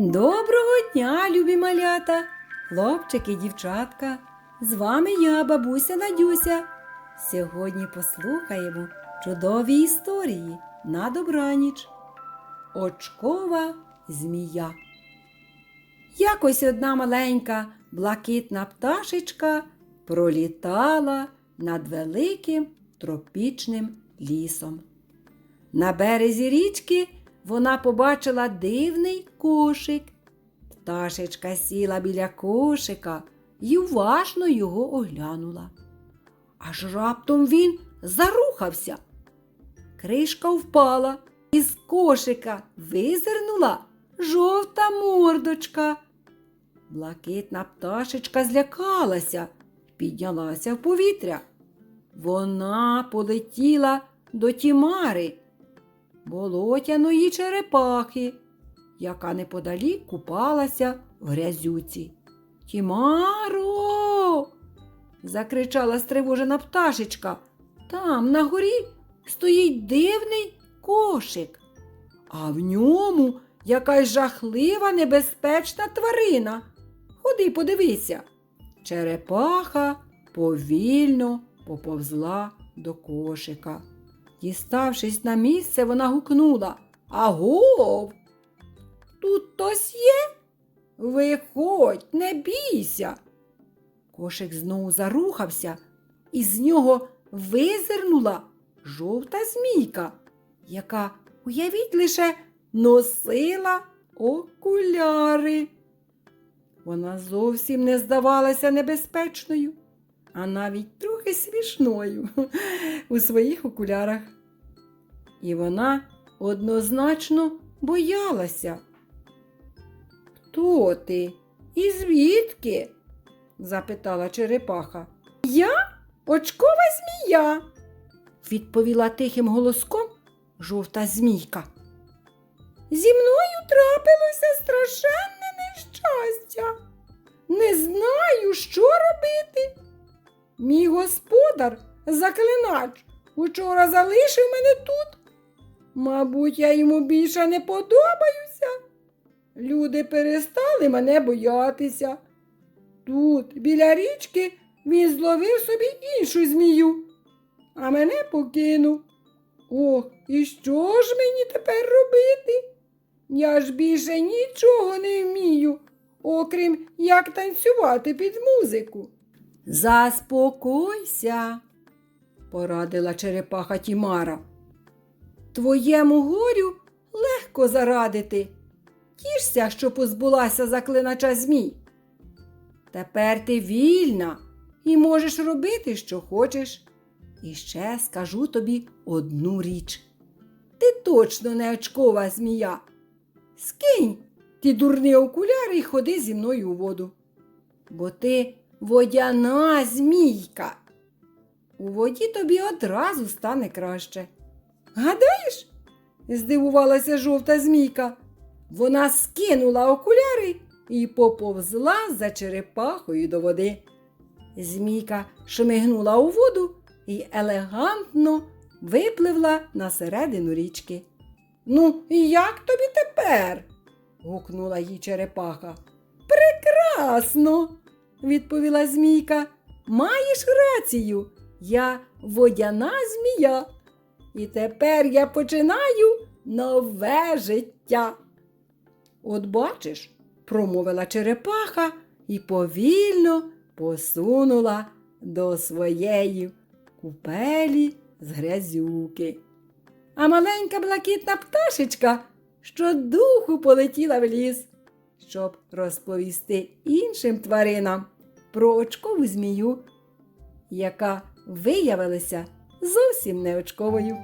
Доброго дня, любі малята, хлопчики, дівчатка. З вами я, бабуся Надюся. Сьогодні послухаємо чудові історії на добраніч. Очкова змія. Якось одна маленька блакитна пташечка пролітала над великим тропічним лісом. На березі річки вона побачила дивний кошик. Пташечка сіла біля кошика і уважно його оглянула. Аж раптом він зарухався. Кришка впала, із кошика визирнула жовта мордочка. Блакитна пташечка злякалася, піднялася в повітря. Вона полетіла до тімари, болотяної черепахи, яка неподалік купалася в грязюці. Тімаро. закричала стривожена пташечка. Там на горі стоїть дивний кошик, а в ньому якась жахлива небезпечна тварина. Ходи, подивися. Черепаха повільно поповзла до кошика. Діставшись на місце, вона гукнула Агов! Тут хтось є? Виходь, не бійся. Кошик знову зарухався, і з нього визирнула жовта змійка, яка, уявіть лише, носила окуляри. Вона зовсім не здавалася небезпечною, а навіть трохи смішною у своїх окулярах. І вона однозначно боялася. Хто ти? І звідки? запитала черепаха. Я очкова змія, відповіла тихим голоском жовта змійка. Зі мною трапилося страшенне нещастя. Мій господар, заклинач, учора залишив мене тут. Мабуть, я йому більше не подобаюся. Люди перестали мене боятися. Тут, біля річки, він зловив собі іншу змію, а мене покинув. Ох, і що ж мені тепер робити? Я ж більше нічого не вмію, окрім як танцювати під музику. Заспокойся, порадила черепаха Тімара. Твоєму горю легко зарадити. Тішся, що позбулася заклинача змій. Тепер ти вільна і можеш робити, що хочеш. І ще скажу тобі одну річ. Ти точно не очкова змія. Скинь ті дурні окуляри і ходи зі мною у воду. Бо ти водяна змійка. У воді тобі одразу стане краще. Гадаєш? здивувалася жовта змійка. Вона скинула окуляри і поповзла за черепахою до води. Змійка шмигнула у воду і елегантно випливла на середину річки. Ну, як тобі тепер? гукнула їй черепаха. Прекрасно, відповіла Змійка. Маєш рацію, я водяна змія. І тепер я починаю нове життя. От бачиш, промовила черепаха і повільно посунула до своєї купелі з грязюки. А маленька блакитна пташечка щодуху полетіла в ліс, щоб розповісти іншим тваринам про очкову змію, яка виявилася зовсім не очковою.